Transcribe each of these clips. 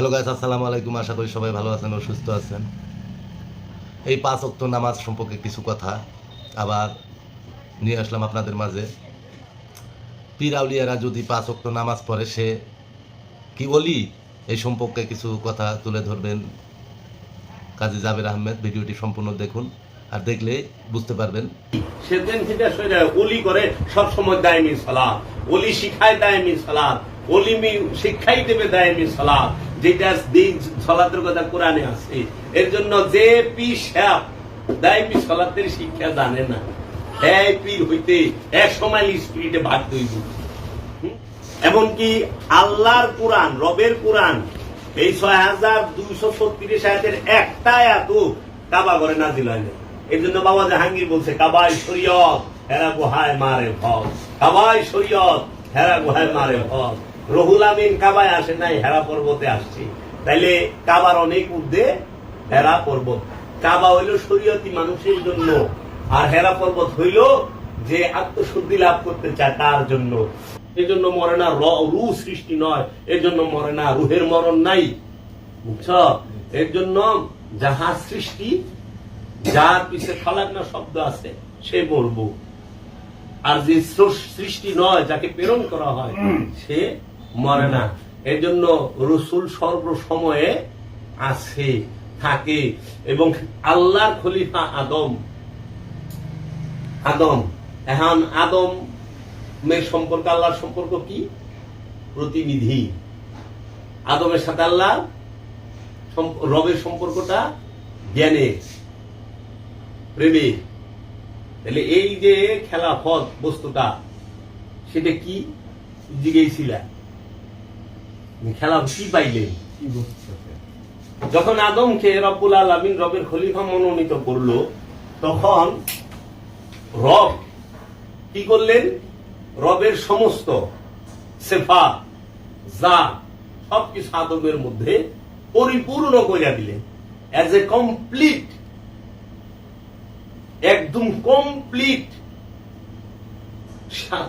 Hello guys আসসালামু আলাইকুম। আশা করি সবাই ভালো আছেন ও সুস্থ আছেন। এই পাঁচ অক্ত নামাজ সম্পর্কে কিছু কথা আবার নিয়ে আসলাম আপনাদের মাঝে। পীরাউলিয়ারা যদি পাঁচ অক্ত নামাজ পড়ে, সে কি বলি এই সম্পর্কে কিছু কথা তুলে ধরবেন কাজী জাবের আহমেদ। ভিডিওটি সম্পূর্ণ দেখুন আর দেখলে বুঝতে পারবেন। সেদিন থেকে ওলি করে সব সময় দায়মি সালাদ ওলি শিখায় দায়মি সালাদ ওলি মি- শিক্ষাই দেবে দায়মি সালাদ যেটা সালাতের কথা কোরআনে আছে। এর জন্য যে পি সাপ দায়মি সালাতের শিক্ষা জানে না। হ্যাঁ পীর হইতে এক সময় স্পিরিটে এমনকি আল্লাহর কোরআন, রবের কোরআন, এই ছয় হাজার দুইশো ছত্রিশ আয়াতের একটা এত কাবা করে নাজিল হয় এই জন্য বাবা জাহাঙ্গীর বলছে কাবাই শরীয়ত, হেরা গুহায় মারে ভগ কাবাই শরীয়ত, হেরা গুহায় মারে ভগ রহুল আমিন কাবায় আসে নাই হেরা পর্বতে আসছে। তাইলে কাবার অনেক ঊর্ধ্বে হেরা পর্বত। কাবা হইল শরীয়তি মানুষের জন্য আর হেরা পর্বত হইল যে আত্মশুদ্ধি লাভ করতে চায় তার জন্য। এই জন্য মরে না রু সৃষ্টি নয় এর জন্য মরে না রুহের মরণ নাই। বুঝছ? এর জন্য যাহা সৃষ্টি যার পিছে ফালাকনা শব্দ আছে সে মরব। আর যে সৃষ্টি নয় যাকে প্রেরণ করা হয় সে মরে না। এর জন্য রসুল সর্ব সময়ে আছে, থাকে এবং আল্লাহর খলিফা আদম। আদম এখন আদম মেয়ের সম্পর্ক, আল্লাহর সম্পর্ক কি? প্রতিনিধি। আদমের সাথে আল্লাহ রবের সম্পর্কটা জ্ঞানের প্রেমের তাহলে এই যে খেলাফত বস্তুটা, সেটা কি? জিগেছিল খেলা কি পাইলেন যখন আদমকে রব্বুল আলমিন রবের খলিফা মনোনীত করল, তখন রব কি করলেন? রবের সমস্ত সেফা যা সবকিছু আদমের মধ্যে পরিপূর্ণ করিয়া দিলেন। অ্যাজ এ কমপ্লিট একদম কমপ্লিট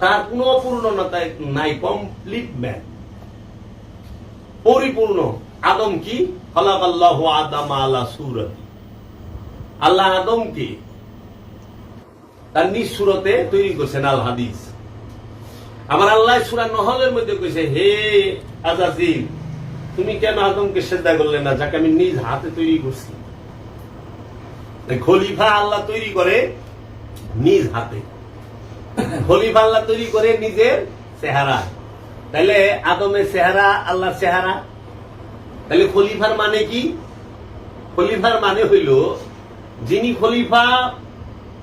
তার কোনো অপূর্ণতা নাই কমপ্লিট ম্যান পরিপূর্ণ। আদম কি? আদম তার নিজ সুরতে তৈরি করছেন আল হাদিস। আমার আল্লাহ সুরা নহলের মধ্যে কইছে, হে আজাজিল, তুমি কেন আদমকে শ্রদ্ধা করলে না যাকে আমি নিজ হাতে তৈরি করছি? খলিফা আল্লাহ তৈরি করে নিজ হাতে। খলিফা আল্লাহ তৈরি করে নিজের চেহারা তাইলে আদমের চেহারা, আল্লাহর চেহারা। তাহলে খলিফার মানে কি? খলিফার মানে হইল, যিনি খলিফা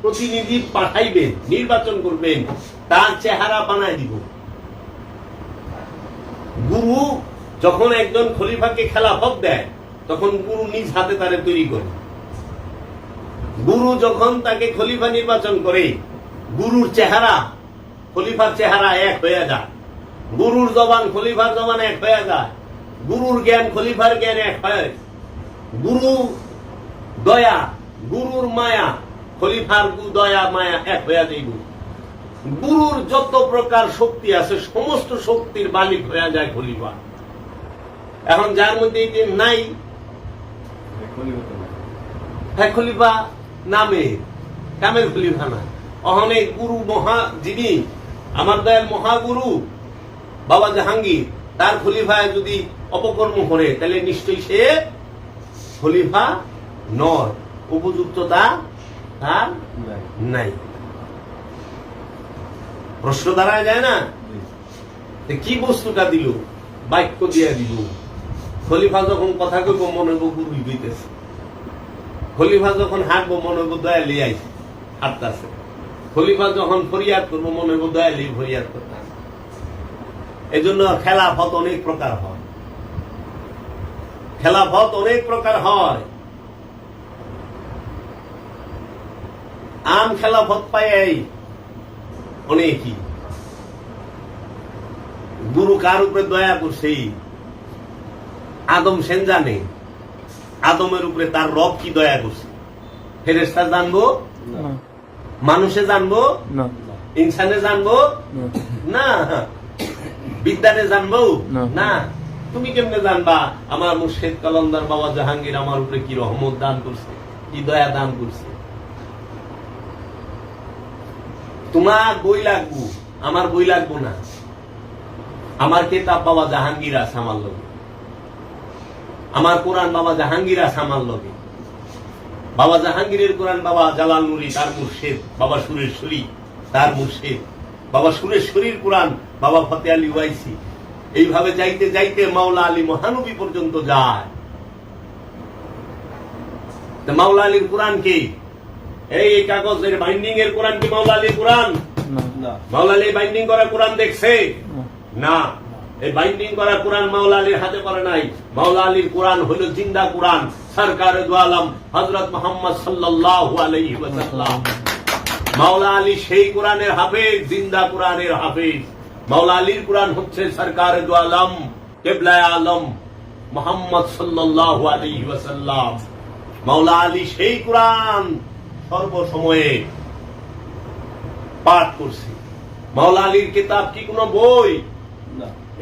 প্রতিনিধি পাঠাইবেন, নির্বাচন করবেন, তার চেহারা বানায় দিব। গুরু যখন একজন খলিফাকে খেলাফত দেয়, তখন গুরু নিজ হাতে তারে তৈরি করে। গুরু যখন তাকে খলিফা নির্বাচন করে, গুরুর চেহারা, খলিফার চেহারা এক হয়ে যায়। গুরুর জবান খলিফার জবান এক হয়ে যায়। গুরুর জ্ঞান খলিফার জ্ঞান এক হয় গুরু দয়া গুরুর মায়া খলিফার গু- দয়া মায়া এক হয়ে যাইব। গুরুর যত প্রকার শক্তি আছে সমস্ত শক্তির মালিক হয়ে যায় খলিফা। এখন যার মধ্যে এই নাই হ্যাঁ খলিফা নামে কামের খলিফা না। অহনে গুরু মহা যিনি আমার দয়াল মহাগুরু বাবা জাহাঙ্গীর তার খলিফায় যদি অপকর্ম করে তাহলে নিশ্চয়ই সে খলিফা নয়। উপযুক্ততা তার নাই। প্রশ্ন দাঁড়ায় যায় না? কি বস্তুটা দিল? বাক্য দিয়া দিল। খলিফা যখন কথা কইব মনে হইব হইতেছে খলিফা যখন হাঁটবো মনে হইব দয়ালি আইছে হাঁটতেছে। খলিফা যখন ফরিয়াদ করব মনে হইব দয়ালি ফরিয়াদ করতেছে। এই জন্য খেলাফত অনেক প্রকার হয়। খেলাফত অনেক প্রকার হয়। আম খেলাফত পাই অনেকই। গুরু কার উপরে দয়া করছে? আদম সেন জানে। আদমের উপরে তার রব কি দয়া করছে? ফেরেস্তা জানব? মানুষে জানব? ইনসানে জানব? না। বিদ্যানে জানব? না। তুমি কেমনে জানবা? আমার মুর্শেদ কলন্দার বাবা জাহাঙ্গীর আমার উপরে কি রহমত দান করছে কি দয়া দান করছে? তোমার বই লাগবো আমার বই লাগবো না। আমার কেতাব বাবা জাহাঙ্গীর আছে আমার লগে। আমার কোরআন বাবা জাহাঙ্গীর আছে আমার লগে। বাবা জাহাঙ্গীরের কোরআন বাবা জালাল নুরি তার মুর্শেদ। বাবা সুরেশ্বরী তার মুর্শেদ। বাবা সুরেশ্বরীর কোরআন বাবা ফতে আলী ওয়াইসি। এইভাবে যাইতে যাইতে মাওলা আলী মহানবী পর্যন্ত যায়। মাওলা আলীর কোরআন কি? এই কাগজের বাইন্ডিং এর কোরআন কি মাওলা আলীর কোরআন না। মাওলা আলী বাইন্ডিং করা কোরআন দেখছে? না। এই বাইন্ডিং করা কোরআন মাওলা আলীর হাতে পড়ে নাই। মাওলা আলীর কোরআন হলো জিন্দা কোরআন সরকার দু আলম হজরত মোহাম্মদ সাল্লাল্লাহু আলাইহি ওয়াসাল্লাম। মাওলা আলী সেই কোরআনের হাফেজ, জিন্দা কোরআনের হাফেজ। মাওলা আলীর কোরআন হচ্ছে সরকার দু আলম, কেবলায় আলম, মোহাম্মদ সাল্লাল্লাহু আলাইহি ওয়াসাল্লাম। মাওলা আলী সেই কোরআন সর্বসময়ে পাঠ করছি। মাওলা আলীর কিতাব কি কোনো বই?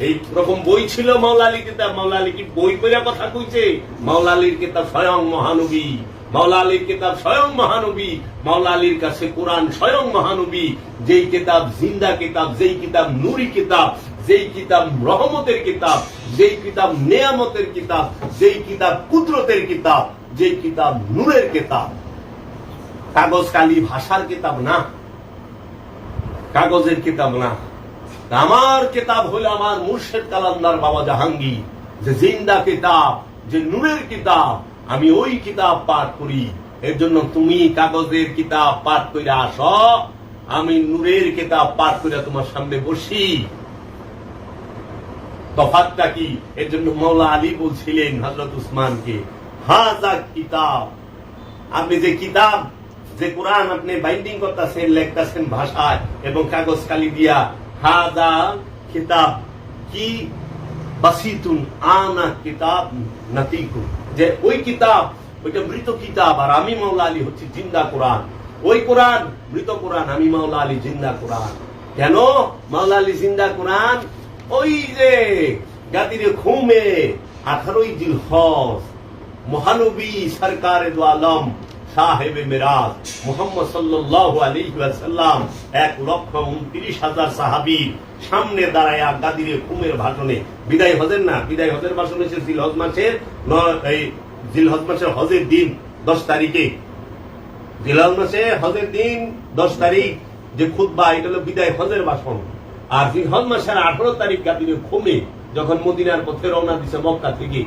এই রকম বই ছিল মাওলা আলী কিতাব। মাওলা আলী কি বই করে কথা কইছে? মাওলা আলীর কিতাব স্বয়ং মহানবী। মাওলা আলীর কিতাব স্বয়ং মহানবী মাওলা আলীর কাছে কোরআন স্বয়ং মহানবী, যেই কিতাব জিন্দা কিতাব, যেই কিতাব নুরি কিতাব, যেই কিতাব রহমতের কিতাব, যেই কিতাব নেয়ামতের কিতাব, যেই কিতাব কুদরতের কিতাব, যেই কিতাব নূরের কিতাব। কাগজ কালি ভাষার কিতাব না। কাগজের কিতাব না। আমার কিতাব হলো আমার মুর্শেদ কালান্দার বাবা জাহাঙ্গীর, যে জিন্দা কিতাব, যে নূরের কিতাব আমি ওই কিতাব পাঠ করি। এর জন্য তুমি কাগজের কিতাব পাঠ করে আস। আমি নূরের কিতাব পাঠ করে তোমার সামনে বসি। তফাতটা কি? এর জন্য মৌলা আলী বলছিলেন হজরত উসমানকে হাজা কিতাব। আপনি যে কিতাব, যে কোরআন আপনি বাইন্ডিং করতেছেন, লেখতেছেন ভাষায় এবং কাগজ কালি দিয়া হাদা কিতাব। কি? বাসিতুন আনা কিতাব নাতিকু যে ওই কিতাব, ওইটা মৃত কিতাব, আর আমি মাওলা আলী হচ্ছে জিন্দা কোরআন। ওই কোরআন, মৃত কোরআন, আমি মাওলা আলী জিন্দা কোরআন। কেন? মাওলা আলী জিন্দা কোরআন, ওই যে গাদিরে খুমে, আঠারোই জিল হজ মহানবী সরকার আলম, সাহেবে মেরাজ, মোহাম্মদ সাল্লাল্লাহু আলাইহি সাল্লাম এক লক্ষ উনত্রিশ হাজার সাহাবীর সামনে দাঁড়ায় গাদিরে কুমের ভাষণে। বিদায় হজের না, বিদায় হজের ভাষণ হয়েছে জিলহজ মাসের এই জিলহজ মাসের হজের দিন, দশ তারিখে। জিলহজ মাসে হজের দিন, দশ তারিখ, যে খুতবা, এটা হলো বিদায় হজের ভাষণ। আর জিলহজ মাসের আঠারো তারিখ গাদিরে খুমে যখন মদিনার পথে রওনা দিছে মক্কা থেকে,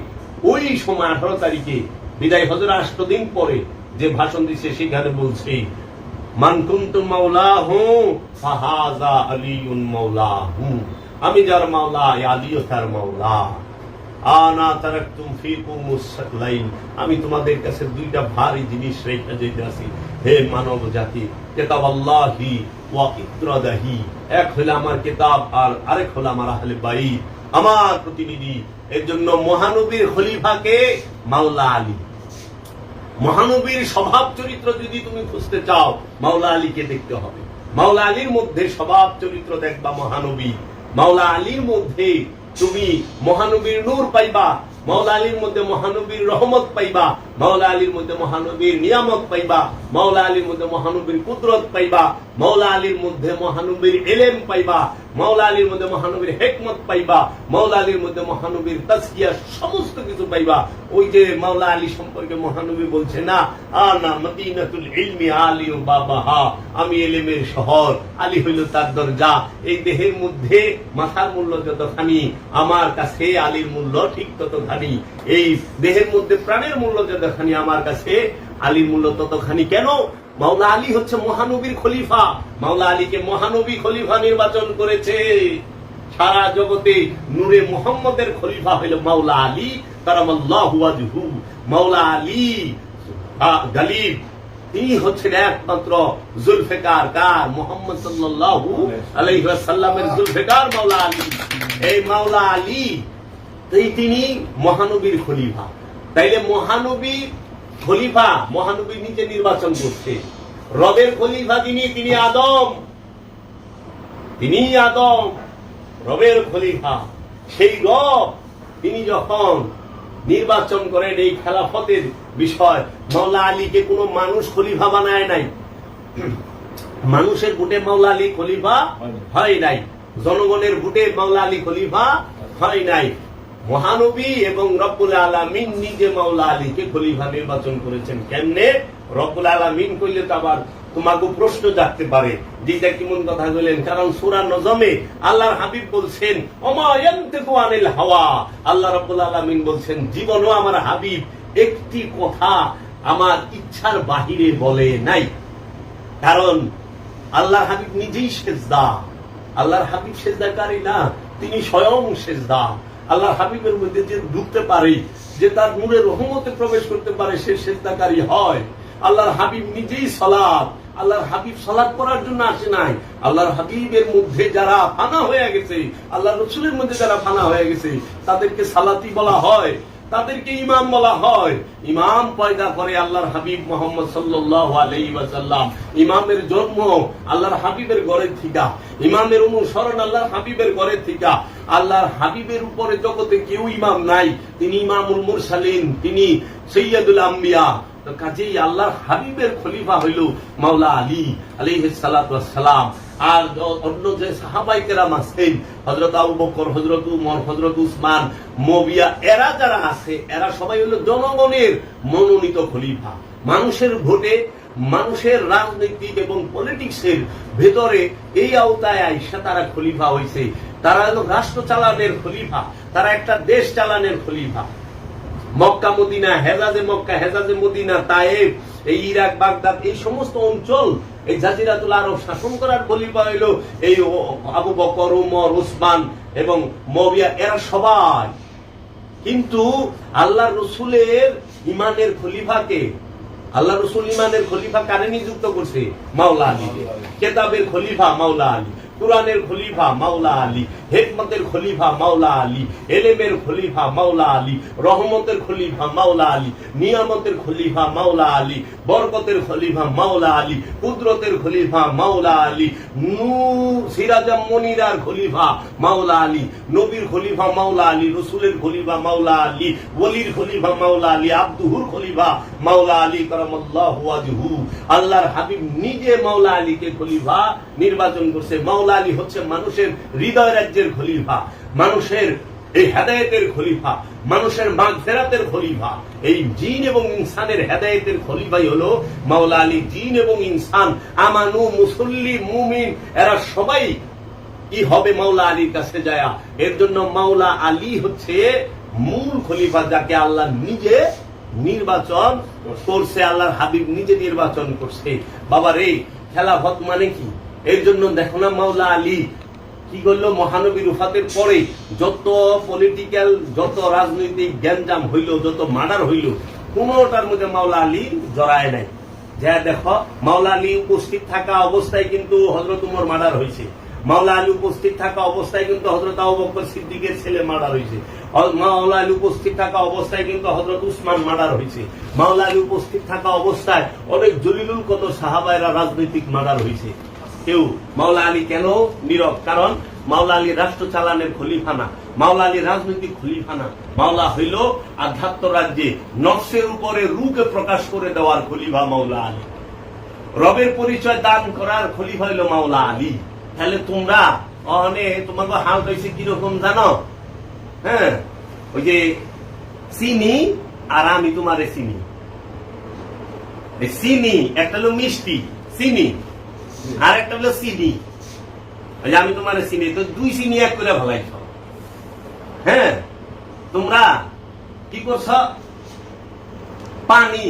ওই সময় আঠারো তারিখে বিদায় হজের আষ্ট দিন পরে যে ভাষণ দিছে, সেখানে বলছে আমি যার মাওলা আমি তোমাদের কাছে দুইটা ভারী জিনিস রেখে যেতেছি হে মানব জাতি কিতাব আল্লাহি ওয়া এক হলো আমার কিতাব আর আরেক হলো আমার আহলে বাইত। আমার প্রতিনিধি, এর জন্য মহানবীর খলিফাকে মাওলা আলী। মহানবীর স্বভাব চরিত্র যদি তুমি খুঁজতে চাও, মাওলা আলীকে দেখতে হবে। মাওলা আলীর মধ্যে স্বভাব চরিত্র দেখবা মহানবী। মাওলা আলীর মধ্যে তুমি মহানবীর নূর পাইবা। মাওলা আলীর মধ্যে মহানবীর রহমত পাইবা। মাওলা আলীর মধ্যে মহানবীর নিয়ামত পাইবা, মাওলা আলীর মধ্যে মহানবীর কুদরত পাইবা, মাওলা আলীর মধ্যে মহানবীর এলেম পাইবা, মাওলা আলীর মধ্যে মহানবীর হেকমত পাইবা, মাওলা আলীর মধ্যে মহানবীর তাজকিয়া সমস্ত কিছু পাইবা। ওই যে মাওলা আলী সম্পর্কে মহানবী বলছে না, আনা মদিনাতুল ইলমি আলী ও বাবাহা, আমি এলেমের শহর, আলী হইল তার দরজা। এই দেহের মধ্যে মাথার মূল্য যতখানি, আমার কাছে আলীর মূল্য ঠিক ততখানি। এই দেহের মধ্যে প্রাণের মূল্য যতখানি আমার কাছে, আলীর মূল্য ততখানি কেন? মাওলা আলী হচ্ছে মহানবীর খলিফা। মাওলা আলীকে মহানবী খলিফা নির্বাচন করেছে। সারা জগতে নূরে মোহাম্মদের খলিফা হইল মাওলা আলী, কারামাল্লাহু ওয়াজহু। মাওলা আলী গালিব তিনি হচ্ছেন একমাত্র জুলফিকার কার? মোহাম্মদ সাল্লাল্লাহু আলাইহি জুলফিকার মাওলা আলী। এই মাওলা আলী তিনি মহানবীর খলিফা। তাইলে মহানবী খলিফা মহানবী নিজে নির্বাচন করছে। রবের খলিফা যিনি তিনি আদম। তিনি আদম রবের খলিফা। সেই রব তিনি যখন নির্বাচন করেন এই খেলাফতের বিষয় মাওলা আলীকে কোনো মানুষ খলিফা বানায় নাই। মানুষের ভোটে মাওলা আলী খলিফা হয় নাই। জনগণের ভোটে মাওলা আলী খলিফা হয় নাই। মহানবী এবং রব্বুল আলামিন নিজে মাওলা আলীকে খলিফা নির্বাচন করেছেন কেমনে? রব্বুল আলামিন কইলে তো আবার তোমাকে প্রশ্ন জাগতে পারে। যেটা কেমন কথা বললেন কারণ সুরা নজমে আল্লাহর হাবিব বলছেন অমায়ন্তিকু আনিল হাওয়া। আল্লাহ রব্বুল আলামিন বলছেন, জীবনও আমার হাবিব, একটি কথা আমার ইচ্ছার বাহিরে বলে নাই। কারণ আল্লাহর হাবিব নিজেই সেজদা। আল্লাহর হাবিব সেজদাকারী না, তিনি স্বয়ং সেজদা। আল্লাহর হাবিবের মধ্যে যে ঢুকতে পারে, যে তার নূরের রহমতে প্রবেশ করতে পারে, সে চিন্তাকারী হয়। আল্লাহর হাবিব নিজেই সালাদ আল্লাহর হাবিব সালাদ করার জন্য আসে নাই। আল্লাহর হাবিবের মধ্যে যারা ফানা হয়ে গেছে আল্লাহ রসুলের মধ্যে যারা ফানা হয়ে গেছে, তাদেরকে সালাতি বলা হয়। তাদেরকে ইমাম বলা হয়। ইমাম পয়দা করে আল্লাহর হাবিব মোহাম্মদ সাল্লাল্লাহু আলাইহি ইমামের জন্ম আল্লাহর হাবিবের ঘরে থিকা। ইমামের অনুসরণ আল্লাহর হাবিবের ঘরে থিকা। আল্লাহর হাবিবের উপরে জগতে কেউ ইমাম নাই। তিনি ইমামুল মুরসালিন, তিনি সৈয়দুল আম্বিয়া। কাজেই আল্লাহর হাবিবের খলিফা হইল মাওলা আলী সালাতু সালাম। আর অন্য যে সাহাবাই কেরাম আছেন হজরত আবু বকর হজরত উমর হজরত উসমান, মবিয়া, এরা যারা আছে, এরা সবাই হলো জনগণের মনোনীত খলিফা। মানুষের ভোটে, মানুষের রাজনৈতিক এবং পলিটিক্সের ভেতরে এই আওতায় আইসা তারা খলিফা হয়েছে তারা হলো রাষ্ট্র চালানের খলিফা, তারা একটা দেশ চালানের খলিফা। মক্কা, মদিনা, হেজাজে মক্কা, হেজাজে মদিনা তায়েব এই ইরাক, বাগদাদ, এই সমস্ত অঞ্চল এই জাজিরাতুল আরব শাসন করার বলিবা হইল এই আবু বকর, উমর, উসমান এবং মবিয়া এরা সবাই। কিন্তু আল্লাহ রসুলের ইমানের খলিফাকে আল্লাহ রসুল ইমানের খলিফা কারে নিযুক্ত করছে? মাওলা আলী। কেতাবের খলিফা মাওলা আলী। কোরআনের খলিফা মাওলা আলী হেকমতের খলিফা মাওলা আলী এলেমের খলিফা মাওলা আলী রহমতের খলিফা মাওলা আলী নিয়ামতের খলিফা মাওলা আলী বরকতের খলিফা মাওলা আলী কুদরতের খলিফা মাওলা আলী নূর সিরাজাম মনিরার খলিফা মাওলা আলী নবীর খলিফা মাওলা আলী রসুলের খলিফা মাওলা আলী ওলির খলিফা মাওলা আলী আব্দুহুর খলিফা মাওলা আলী করমল্লাহু আল্লাহর হাবিব নিজে মাওলা আলীকে খলিফা নির্বাচন করছে মাওলা আলী হচ্ছে মানুষের হৃদয় রাজ্যের খলিফা, মানুষের এই হেদায়েতের খলিফা, মানুষের মাগফেরাতের খলিফা। এই জিন এবং ইনসানের হেদায়েতের খলিফাই হলো মাওলা আলী। জিন এবং ইনসান, আমানু, মুসল্লি, মুমিন, এরা সবাই কি হবে মাওলা আলীর কাছে যায়। এর জন্য মাওলা আলী হচ্ছে মূল খলিফা যাকে আল্লাহ নিজে নির্বাচন করছে, আল্লাহর হাবিব নিজে নির্বাচন করছে। বাবা রে খেলাফত মানে কি? এর জন্য দেখো না মাওলা আলী, কি করল মহানবী রুফাতের পরে? যত পলিটিক্যাল যত রাজনৈতিক গ্যাঞ্জাম হইল, যত মার্ডার হইল, কোনোটার মধ্যে মাওলা আলী জড়ায় নাই। যা দেখো, মাওলা আলী উপস্থিত থাকা অবস্থায় কিন্তু হজরত উমর মার্ডার হয়েছে মাওলা আলী উপস্থিত থাকা অবস্থায় কিন্তু হজরত আবু বকর সিদ্দিকের ছেলে মার্ডার হয়েছে মাওলা আলী উপস্থিত থাকা অবস্থায় কিন্তু হজরত উসমান মার্ডার হয়েছে মাওলা আলী উপস্থিত থাকা অবস্থায় অনেক জলিলুল কত সাহাবায়রা রাজনৈতিক মার্ডার হয়েছে কেউ মাওলা আলী কেন নীরব? কারণ মাওলা আলী রাষ্ট্র চালানের খলিফা না মাওলা আলী রাজনৈতিক খলিফা না মাওলা হইল আধ্যাত্ম রাজ্যে নকশের উপরে রূপে প্রকাশ করে দেওয়ার খলিফা মাওলা আলী। রবের পরিচয় দান করার খলিফা হইল মাওলা আলী। তাহলে তোমরা অনে তোমাকে হাল হয়েছে কীরকম জানো? হ্যাঁ? ওই যে চিনি আর আমি তোমারে চিনি। চিনি, একটা হলো মিষ্টি, চিনি। আর একটা হলো চিনি আমি তোমার চিনি তো দুই চিনি এক করে ভালাইছ হ্যাঁ? তোমরা কি করছ? পানি।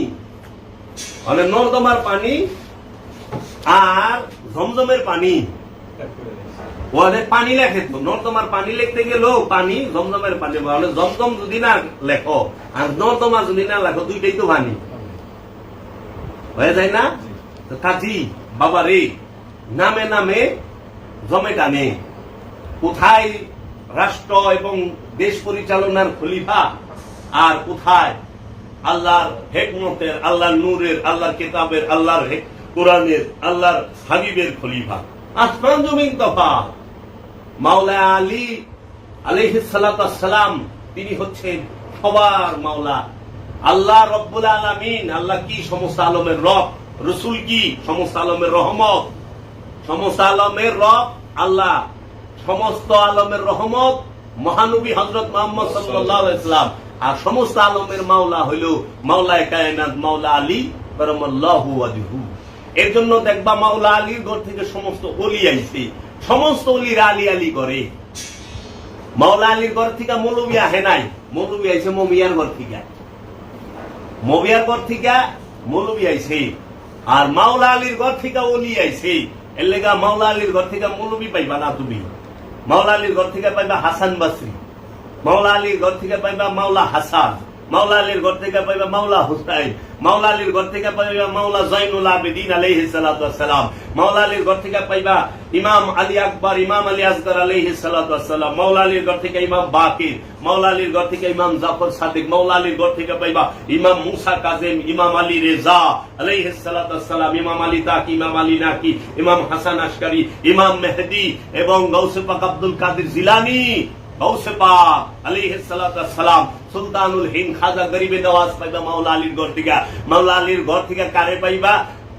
মানে নর্দমার পানি আর জমজমের পানি। ওদের পানি লেখে নর্দমার পানি লিখতে গেলেও পানি জমজমের পানি বলে। জমজম যদি না লেখো আর নর্দমা যদি না লেখো দুইটাই তো পানি। হয়ে যায় না? কাজী বাবা রে নামে নামে, জমে টানে। কোথায় রাষ্ট্র এবং দেশ পরিচালনার খলিফা? আর কোথায় আল্লাহর হেকমতের, আল্লাহর নূরের, আল্লাহর কেতাবের, আল্লাহর কোরআনের, আল্লাহর হাবিবের খলিফা? আসমান জমিন তফা। মাওলা আলী আলাইহিস সালাম তিনি হচ্ছেন সবার মাওলা। আল্লাহ রব্বুল আলামিন, আল্লাহ কি সমস্ত আলমের রব? রসুল কি? সমস্ত আলমের রহমত। সমস্ত আলমের রব আল্লাহ। সমস্ত আলমের রহমত মহানবী হজরত মোহাম্মদ সাল্লাহ ইসলাম আর সমস্ত আলমের মাওলা হইল মাওলায় কায়নাত মাওলা আলী করমল্লাহু আলিহু এর জন্য দেখবা মাওলা আলীর ঘর থেকে সমস্ত অলি আইছে। সমস্ত অলির আলী আলী করে মাওলা আলীর ঘর থেকে মৌলবী আহে নাই। মৌলবী আইছে মমিয়ার ঘর থেকে। মবিয়ার ঘর থেকে মৌলবী আইছে। আর মাওলা আলীর ঘর থেকে অলি আইছে। এর লেগা মাওলা আলীর ঘর থেকে মৌলবি পাইবা না তুমি। মাওলা আলীর ঘর থেকে পাইবা হাসান বাসরি। মাওলা আলীর ঘর থেকে পাইবা মাওলা হাসান। মাওলা ঘর থেকে পাইবা মাওলা হুসাইন, মাওলা ঘর থেকে পাইবা মাওলা জৈনুল আবেদিন সালাতু ওয়াসসালাম, মাওলা আলীর ঘর থেকে পাইবা ইমাম আলী আকবর, ইমাম আলী আসগর সালাতু ওয়াসসালাম, মাওলা আলীর ঘর থেকে ইমাম বাকির, মাওলা ঘর থেকে ইমাম জাফর সাদিক, মাওলা ঘর থেকে পাইবা ইমাম মুসা কাজেম, ইমাম আলী রেজা সালাতু ওয়াসসালাম, ইমাম আলী তাকি, ইমাম আলী নাকি, ইমাম হাসান আশকারি, ইমাম মেহেদি এবং গৌসে পাক আব্দুল কাদের জিলানী গৌসে পাক সালাতু ওয়াসসালাম। সুলতানুল হিন খাজা গরিবে দেওয়াজ পাইবা মাওলা আলীর ঘর থেকে। মাওলা আলীর ঘর থেকে কারে পাইবা?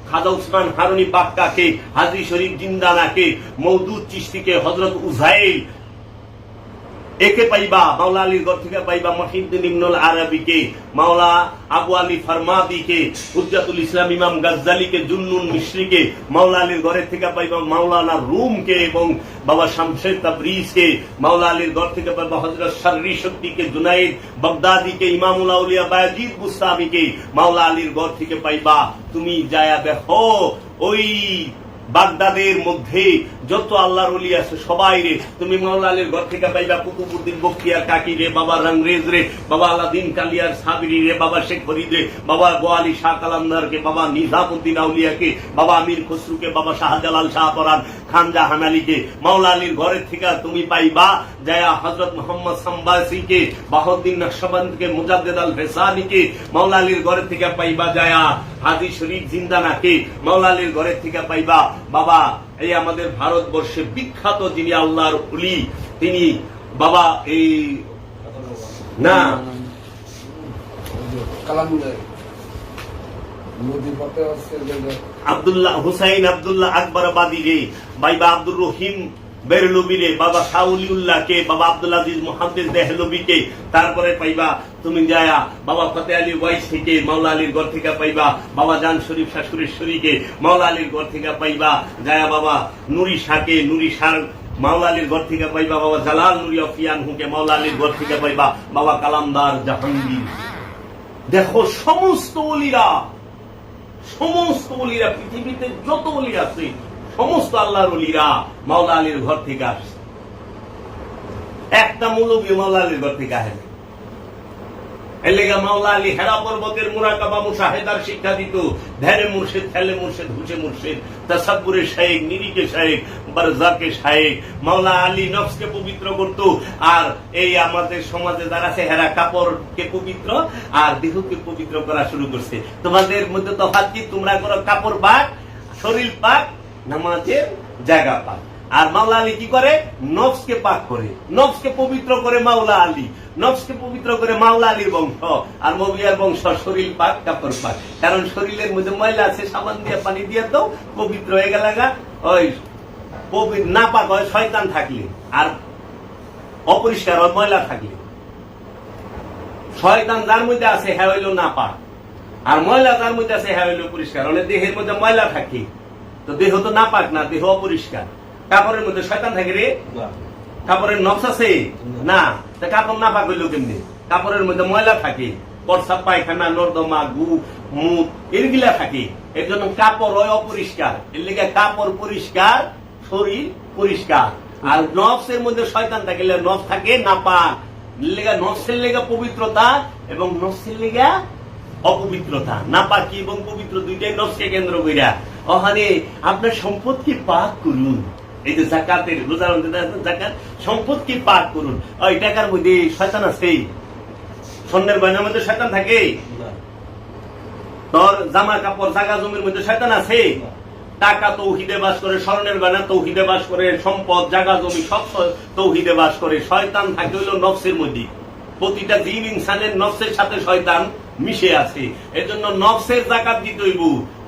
খাজা উসমান হারুনি বাক্কাকে, হাজি শরীফ জিন্দানাকে মৌদুদ চিস্তিকে হজরত উজাইল একে পাইবা, মাওলা আলীর ঘর থেকে পাইবা মহিউদ্দিন ইবনুল আরবিকে, মাওলা আবু আলী ফারমাদিকে হুজ্জাতুল ইসলাম ইমাম গাজ্জালিকে, জুন্নুন মিশ্রিকে, মাওলা আলীর ঘরের থেকে পাইবা মাওলানা রুমকে এবং বাবা শামশেদ তাবরিজকে, মাওলা আলীর ঘর থেকে পাইবা হযরত শাররি শক্তিকে জুনাইদ বাগদাদিকে, ইমামুল আউলিয়া বায়াজিদ বুস্তামিকে, মাওলা আলীর ঘর থেকে পাইবা, তুমি যায়া দেখো, ওই বাগদাদের মধ্যে যত আল্লাহর অলি আছে, সবাই রে, তুমি মাওলা আলীর ঘর থেকে পাইবা কুতুবুদ্দিন বক্তিয়ার কাকি রে, বাবা রংরেজ রে, বাবা আলাদিন কালিয়ার সাবিরি রে, বাবা শেখ ফরিদ রে, বাবা গোয়ালি শাহ কালান্দার কে, বাবা নিজামুদ্দিন আউলিয়াকে বাবা আমির খসরুকে বাবা শাহজালাল শাহ পরান খান জাহান আলীকে মাওলা আলীর ঘরের থেকে তুমি পাইবা জায়া হজরত মোহাম্মদ সাম্বাসিকে বাহুদ্দিন নকশবন্দকে মুজাদ্দেদ আল ফেসানিকে মাওলা আলীর ঘরের থেকে পাইবা জায়া হাজি শরীফ জিন্দানাকে মাওলা আলীর ঘরের থেকে পাইবা বাবা এই আমাদের ভারতবর্ষে বিখ্যাত যিনি আল্লাহর উলি তিনি বাবা এই না। আব্দুল্লাহ হুসাইন আব্দুল্লাহ আকবর বাইবা আব্দুর রহিম বাবা বাবা আব্দুল আজিজ মোহাম্মদ দেহলবি কে তারপরে পাইবা তুমি যায়া বাবা ফতে আলী ওয়াইস থেকে মাওলা আলীর ঘর থেকে পাইবা। বাবা জান শরীফ শাশুরেশ্বরীকে মাওলা আলীর ঘর থেকে পাইবা। যায়া বাবা নুরি শাহকে নুরি শাহ মাওলা আলীর ঘর থেকে পাইবা। বাবা জালাল নুরি অফিয়ান হুকে মাওলা আলীর ঘর থেকে পাইবা। বাবা কালামদার জাহাঙ্গীর। দেখো, সমস্ত অলিরা সমস্ত অলিরা পৃথিবীতে যত অলি আছে, সমস্ত আল্লাহর অলিরা মাওলা আলীর ঘর থেকে আসছে। একটা মৌলবী মাওলা আলীর ঘর থেকে আসে পবিত্র করত। আর এই আমাদের সমাজে যারা আছে, হেরা কাপড়কে পবিত্র আর দেহকে পবিত্র করা শুরু করছে। তোমাদের মধ্যে তফাৎ কি? তোমরা করো কাপড় পাক, শরীর পাক, নামাজের জায়গা পাক। আর মাওলা আলী কি করে? নফসকে পাক করে। নফসকে পবিত্র করে মাওলা আলী। নফসকে পবিত্র করে মাওলা আলীর বংশ। আর মবিয়ার বংশ শরীর পাক, কাপড় পাক। কারণ শরীরের মধ্যে ময়লা আছে, সাবান দিয়ে, পানি দিয়ে তো পবিত্র হয়ে গেল ওই পবিত্র না পাক হয় শয়তান থাকলে। আর অপরিষ্কার হয় ময়লা থাকলে। শয়তান যার মধ্যে আছে হ্যাঁ হইল না পাক। আর ময়লা যার মধ্যে আছে হ্যাঁ হইল পরিষ্কার। মানে দেহের মধ্যে ময়লা থাকে। তো দেহ তো না পাক না, দেহ অপরিষ্কার। কাপড়ের মধ্যে শয়তান থাকে রে? কাপড়ের নকশ আছে? না। তা কাপড় না পাক হইল কেমনি? কাপড়ের মধ্যে ময়লা থাকে। পরসাব পায়খানা নর্দমা গু মুখ এগুলা থাকে। এর জন্য কাপড় হয় অপরিষ্কার। এর লেগে কাপড় পরিষ্কার শরীর পরিষ্কার। আর নফসের মধ্যে শয়তান থাকলে নফস থাকে না পাক। লেগে নফসের লেগে পবিত্রতা এবং নফসের লেগে অপবিত্রতা। না পাকি এবং পবিত্র দুইটাই নফসকে কেন্দ্র কইরা। ওখানে আপনার সম্পদকে পাক করুন? এই যে জাকাতের জাকাত পাক করুন? টাকার মধ্যে শয়তান গয়নার মধ্যে শয়তান থাকে। তোর জামা কাপড় জাগা জমির মধ্যে শয়তান আছে। টাকা তৌহিদে বাস করে গয়না তৌহিদে বাস করে, সম্পদ, জাগা জমি, সব তৌহিদে বাস করে। শয়তান থাকে হইল নফসের মধ্যে। প্রতিটা দিন ইনসানের নফসের সাথে শয়তান মিশে আছে। এজন্য নফসের জাকাত দিতে হইব।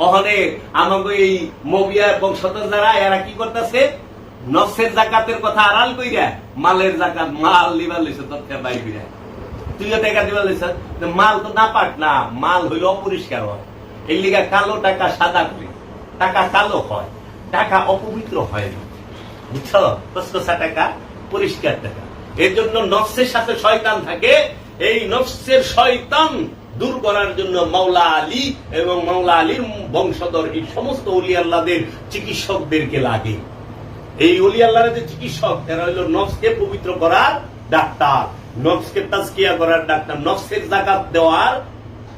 অহনে আমাকে এই মবিয়া বংশধর যারা, এরা কি করতেছে? নফসের জাকাতের কথা আড়াল কইরা মালের জাকাত, মাল লিবার লইছে তোর থেকে বাইর কইরা তুইও টাকা দিবার লইছ। মাল তো না পাট না, মাল হইল অপরিষ্কার হয়। এই লিগা কালো টাকা সাদা করে। টাকা কালো হয়, টাকা অপবিত্র হয় না। বুঝছ? কসকসা টাকা, পরিষ্কার টাকা। এর জন্য নফসের সাথে শয়তান থাকে। এই নফসের শয়তান দূর করার জন্য মাওলা আলী এবং মাওলা আলীর বংশধর এই সমস্ত অলি আল্লাহদের চিকিৎসকদেরকে লাগে। এই অলি আল্লাহর যে চিকিৎসক, এরা হলো নফসকে পবিত্র করার ডাক্তার। নফসকে তাজকিয়া করার ডাক্তার, নফসের জাকাত দেওয়ার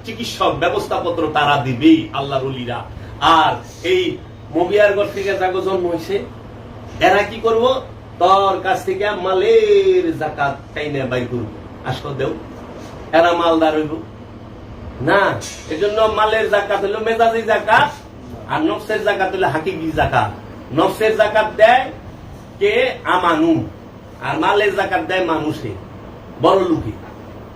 চিকিৎসক ব্যবস্থাপত্র তারা দিবে আল্লাহর অলিরা। আর এই মবিয়ার ঘর থেকে জাগো জন্ম হয়েছে এরা কি করব? তোর কাছ থেকে মালের জাকাত টাইনে বাই করব। আসো দেও, এরা মালদার হইব। না, এজন্য মালের জাকাত হলো মেজাজি জাকাত, আর নফসের জাকাত হলো হাকিকি জাকাত। নফসের জাকাত দেয় কে? আমানু। আর মালের জাকাত দেয় মানুষে। বড় লোকে।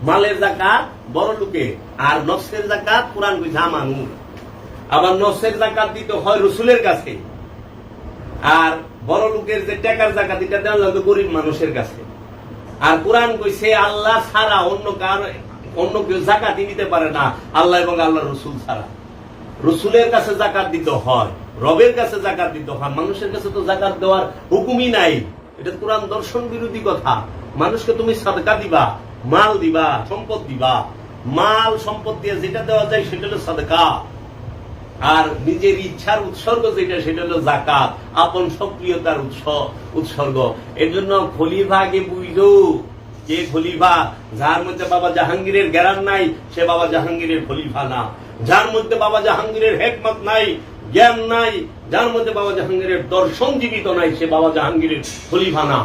মালের জাকাত বড় লোকে। আর নফসের জাকাত কোরআন কইছে আমানু। আবার নফসের জাকাত দিতে হয় রসুলের কাছে। আর বড় লোকের যে টাকার জাকাত, এটা দেওয়া লাগবে গরিব মানুষের কাছে। আর কোরআন কইছে আল্লাহ ছাড়া অন্য কার অন্য কেউ জাকাতই নিতে পারে না। আল্লাহ এবং আল্লাহ রসুল ছাড়া। রসুলের কাছে জাকাত দিতে হয়। রবের কাছে জাকাত দিতে হয়, মানুষের কাছে তো জাকাত দেওয়ার হুকুমই নাই। এটা কোরআন দর্শন বিরোধী কথা। মানুষকে তুমি সাদকা দিবা, মাল দিবা, সম্পদ দিবা। মাল, সম্পদ দিয়ে যেটা দেওয়া যায় সেটা হলো সাদকা। আর নিজের ইচ্ছার উৎসর্গ যেটা, সেটা হলো জাকাত, আপন সক্রিয়তার উৎস, উৎসর্গ। এর জন্য খলিফাকে বুঝলো যে খলিফা, যার মধ্যে বাবা জাহাঙ্গীরের জ্ঞান নাই, সে বাবা জাহাঙ্গীরের খলিফা না। যার মধ্যে বাবা জাহাঙ্গীরের হেকমত নাই জ্ঞান নাই, যার মধ্যে বাবা জাহাঙ্গীরের দর্শন জীবিত নাই, সে বাবা জাহাঙ্গীরের খলিফা না।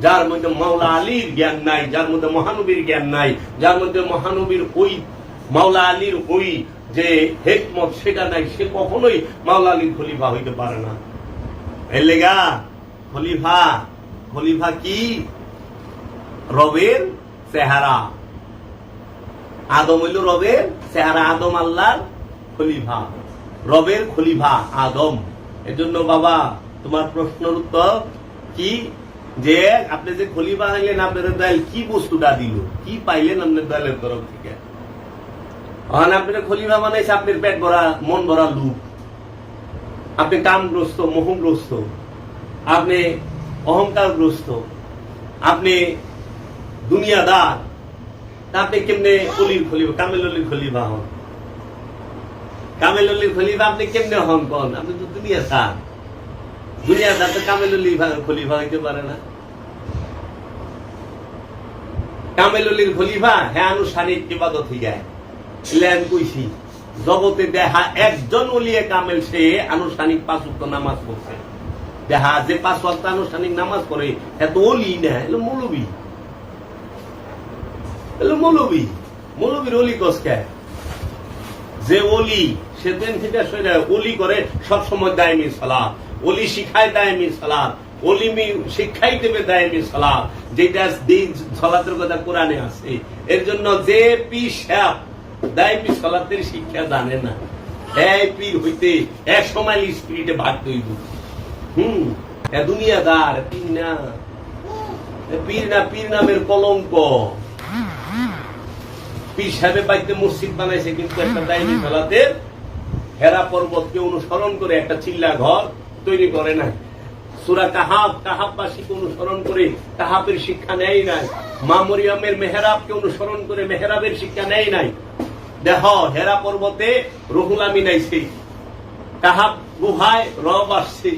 যার মধ্যে মাওলা আলীর জ্ঞান নাই, যার মধ্যে মহানবীর জ্ঞান নাই, যার মধ্যে মহানবীর ওই মাওলা আলীর ওই যে হেকমত, সেটা নাই, সে কখনোই মাওলা আলীর খলিফা হইতে পারে না। এর লেগা খলিফা খলিফা কি? রবের চেহারা। আদম হইল রবের চেহারা, আদম আল্লাহর খলিফা। রবের খলিফা আদম। এজন্য বাবা, তোমার প্রশ্নের উত্তর কি? যে আপনি যে খলিফা হইলেন আপনার দয়াল কি বস্তুটা দিল? কি পাইলেন আপনার দয়ালের তরফ থেকে? আপনার খলিফা বানাইছে আপনার পেট ভরা, মন ভরা লুক। আপনি কামগ্রস্ত, মোহগ্রস্ত। আপনি অহংকারগ্রস্ত। আপনি দুনিয়াদার। আপনি কেমনে অলির খলিফা, কামেল অলির খলিফা হন? কামেল অলির খলিফা, আপনি কেমনে হন কন? আপনি তো দুনিয়া সার দুনিয়া সার তো কামেল অলির খলিফা হইতে পারে না। কামেল অলির খলিফা হ্যাঁ আনুষ্ঠানিক ইবাদত হয়ে যায় লেন কইছি, জগতে দেখা একজন অলিয়ে কামেল সে আনুষ্ঠানিক পাঁচ ওয়াক্ত নামাজ পড়ছে। দেখা যে পাঁচ ওয়াক্ত আনুষ্ঠানিক নামাজ পড়ে এত অলি না, এলো মৌলবী। এলো মৌলবী। মৌলবীর অলি কসকে যে অলি সে দিন থেকে অলি করে সবসময় দায়মি সালাদ অলি শিখায় দায়মি সালাদ অলিমি শিক্ষাই দেবে দায়মি সালাদ যেটা দিন সালাতের কথা কোরআনে আছে। এর জন্য যে পি সাপ দায়মি সালাতের শিক্ষা জানে না। এই পীর হইতে এক সময় স্পিরিটে ভাগ তৈব। হুম, এ দুনিয়াদার পীর না। পীর না, পীর নামের কলঙ্ক। পীর সাহেবের বাড়িতে মসজিদ বানাইছে, কিন্তু একটা দায়নি ফেলাতে হেরা পর্বতকে অনুসরণ করে একটা চিল্লা ঘর তৈরি করে নাই। সুরা কাহাব কাহাববাসীকে অনুসরণ করে কাহাবের শিক্ষা নেয় নাই। মা মরিয়মের মেহরাবকে অনুসরণ করে মেহরাবের শিক্ষা নেয় নাই। দেহ, হেরা পর্বতে রহুল আমিন আইছে। কাহাব গুহায় রব আসছে।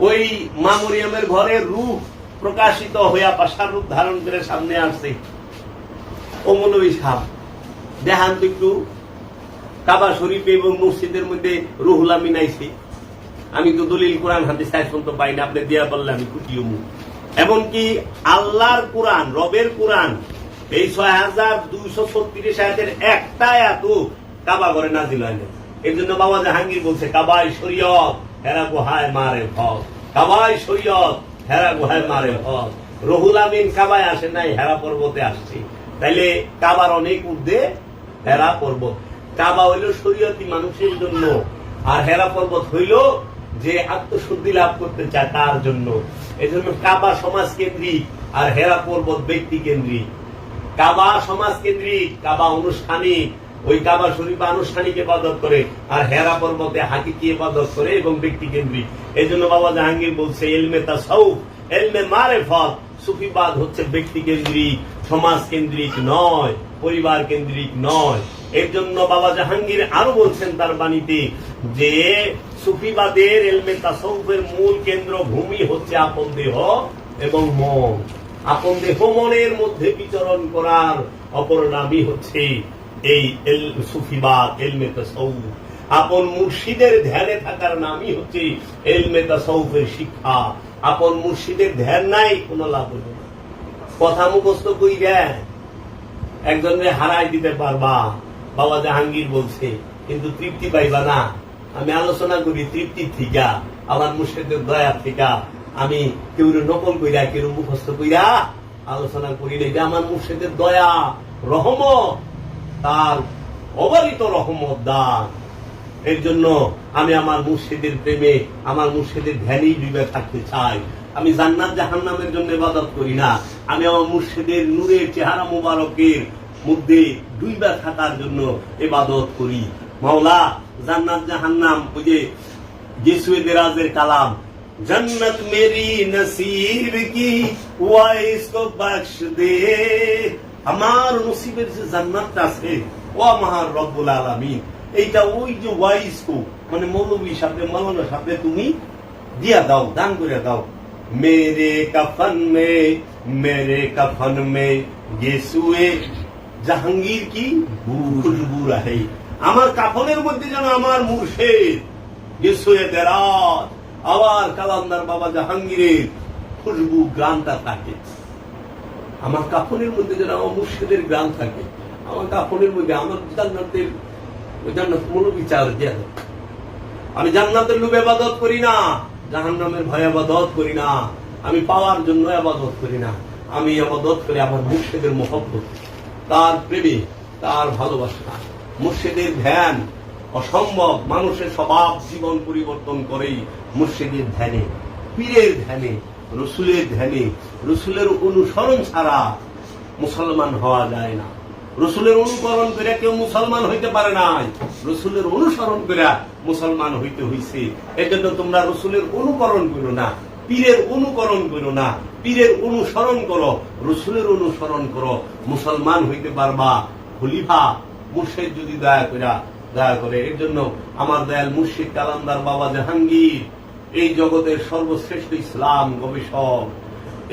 ওই মা মরিয়মের ঘরে রূপ প্রকাশিত হইয়া পাশার রূপ ধারণ করে সামনে আসছে। ও মৌলবী সাহ দেখান তো একটু কাবা শরীফ এবং মসজিদের মধ্যে রুহুল আমিন আইছে। আমি তো দলিল কোরআন হাতে সাইজ তো পাই না, আপনি দিয়া বললে আমি খুঁটিও মুখ এমনকি আল্লাহর কোরআন, রবের কোরআন, এই ছয় হাজার দুইশো ছত্রিশ আয়াতের একটা এত কাবা ঘরে নাজিল হয় না এই জন্য বাবা জাহাঙ্গীর বলছে কাবাই শরীয়ত, হেরা গুহায় মারে ফল কাবাই শরীয়ত, হেরা গুহায় মারে ফল রহুল আমিন কাবায় আসে নাই, হেরা পর্বতে আসছে। তাইলে কাবার অনেক ঊর্ধ্বে হেরা পর্বত। কাবা হইল শরীয়তি মানুষের জন্য। আর হেরা পর্বত হইল যে আত্মশুদ্ধি লাভ করতে চায় তার জন্য। এই জন্য কাবা সমাজ কেন্দ্রিক আর হেরা পর্বত ব্যক্তি কেন্দ্রিক। কাবা সমাজ কেন্দ্রিক, কাবা আনুষ্ঠানিক ওই কাবা শরীফ আনুষ্ঠানিক ইবাদত করে আর হেরা পর্বতে হাকিকি ইবাদত করে এবং ব্যক্তি কেন্দ্রিক। এই জন্য বাবা জাহাঙ্গীর বলছে, এলমে তাসাউফ, এলমে মারেফত। সুফিবাদ হচ্ছে ব্যক্তি কেন্দ্রিক, সমাজ কেন্দ্রিক নয়, পরিবার কেন্দ্রিক নয়। এর জন্য বাবা জাহাঙ্গীর আরও বলছেন তার বাণীতে যে সুফিবাদের এলমে তাসাউফের মূল কেন্দ্র ভূমি হচ্ছে আপন দেহ এবং মন। আপন দেহ মনের মধ্যে বিচরণ করার অপর নামই হচ্ছে এই সুফিবাদ, এলমে তাসাউফ। আপন মুর্শিদের ধ্যানে থাকার নামই হচ্ছে এলমে তাসাউফের শিক্ষা। আপন মুর্শিদের ধ্যান নাই, কোনো লাভ হলো কথা মুখস্থ কই দেয় একজনের হারাই দিতে পারবা। বাবা জাহাঙ্গীর বলছে, কিন্তু তৃপ্তি পাইবা না। আমি আলোচনা করি তৃপ্তি থিকা আমার মুর্শিদের দয়া থিকা। আমি কেউ নকল কইরা কেউ মুখস্থ কইরা আলোচনা করি না এটা আমার মুর্শিদের দয়া, রহমত, তার অবারিত রহমত দান। এর জন্য আমি আমার মুর্শিদের প্রেমে, আমার মুর্শিদের ধ্যানেই ডুবে থাকতে চাই। আমি জান্নাত জাহান্নামের জন্য ইবাদত করি না। আমি আমার মুর্শিদের নূরের চেহারা মুবারকের মধ্যে ডুইবা থাকার জন্য ইবাদত করি মাওলা জান্নাত জাহান্নাম ওই যে গেসুয়ে দেরাজের কালাম जन्नत मेरी नसीब की हुआ इसको बख्श दे আমার নসিবের যে জান্নাতটা আছে ও মহান রব্বুল আলামিন এইটা ওই যে ওয়াইস কো মানে মৌলবী সাথে মালানা সাথে তুমি দিয়া দাও দান করে দাও মেরে কফন মে মেরে কফন মে গেসুয়ে জাহাঙ্গীর কি? খুশবু রাহে আমার কাফনের মধ্যে যেন আমার মুর্শেদ দেরাজ। আবার কালান্দার বাবা জাহাঙ্গীরের খুশবু গ্রামটা থাকে। আমার কাফনের মধ্যে যেন আমার মুর্শিদের গ্রাম থাকে। আমার কাফনের মধ্যে আমার জান্নাতের, জান্নাত মূল বিচার আমি জান্নাতের লোভ আবাদত করি না, জাহান্নামের ভয় আবাদত করি না। আমি পাওয়ার জন্য আবাদত করি না। আমি আবাদত করি আমার মুর্শিদের মহব্বত তার প্রেমে, তার ভালোবাসা। মুর্শিদের ধ্যান অসম্ভব। মানুষের স্বভাব জীবন পরিবর্তন করেই মুর্শিদের ধ্যানে, পীরের ধ্যানে, রসুলের ধ্যানে। রসুলের অনুসরণ ছাড়া মুসলমান হওয়া যায় না। রসুলের অনুকরণ করে কেউ মুসলমান হইতে পারে নাই। রসুলের অনুসরণ করে মুসলমান হইতে হইছে। এজন্য তোমরা রসুলের অনুকরণ করো না, পীরের অনুকরণ করো না। পীরের অনুসরণ করো, রসুলের অনুসরণ করো, মুসলমান হইতে পারবা, খলিফা, মুর্শেদ যদি দয়া করা দয়া করে। এর জন্য আমার দয়াল মুর্শিদ কালান্দার বাবা জাহাঙ্গীর, এই জগতের সর্বশ্রেষ্ঠ ইসলাম গবেষক,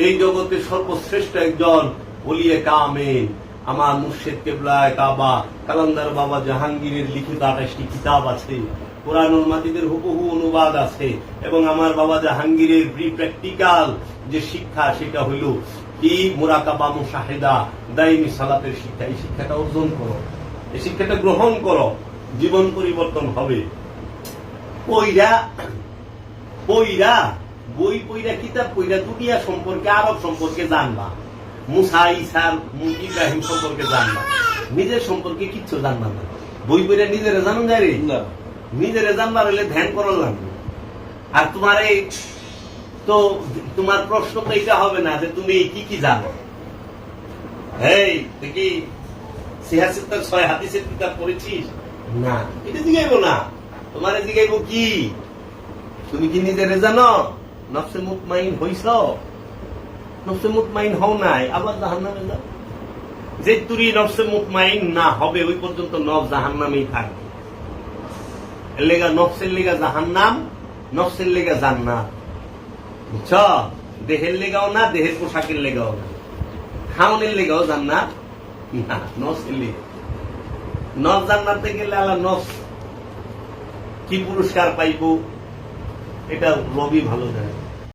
এই জগতের সর্বশ্রেষ্ঠ একজন বলিয়ে কামেন আমার মুর্শিদ কেবলায় কাবা কালান্দার বাবা জাহাঙ্গীরের লিখিত আঠাশটি কিতাব আছে, কোরআনুল মাতিদের হুবহু অনুবাদ আছে, এবং আমার বাবা জাহাঙ্গীরের প্রি প্র্যাকটিক্যাল যে শিক্ষা সেটা হইল কি মুরাকাবা মুশাহেদা দাইমি সালাতের শিক্ষা এই শিক্ষাটা অর্জন করো। এই শিক্ষাটা গ্রহণ করো। জীবন পরিবর্তন হবে। পইরা পইরা বই পইরা কিতাব পইরা দুনিয়া সম্পর্কে আরব সম্পর্কে জানবা। মুসা ইসার ইব্রাহিম সম্পর্কে জানবা। নিজের সম্পর্কে কিচ্ছু জানবা না। বই পইরা নিজেরা জানুন যায় রে? না। নিজেরে জানবার হলে ধ্যান করা লাগবে। আর তোমার এই তো তোমার প্রশ্ন তো এটা হবে না যে তুমি কি কি জানো? এই দেখি সিহাসিত্তার ছয় হাদিসের কিতাব পড়েছিস? না। এটা জিগাইব না। তোমার জিগাইব কি? তুমি কি নিজেরে জানো? নফসে মুতমাইন হইছ? নফসে মুতমাইন হও নাই আবার জাহান্নামে যাও। যে তুরি নফসে মুতমাইন না হবে ওই পর্যন্ত নফ জাহান্নামেই থাকবে। এর লেগা নফসের লেগা জাহান্নাম নফসের লেগা জান্নাত। বুঝছ দেহের লেগাও না, দেহের পোশাকের লেগাও না। খাওনের লেগাও জান্নাত না নফসের লেগা নস জান্নাতে গেলে আল্লাহ নস কি পুরস্কার পাইব? এটা রবি ভালো জানে।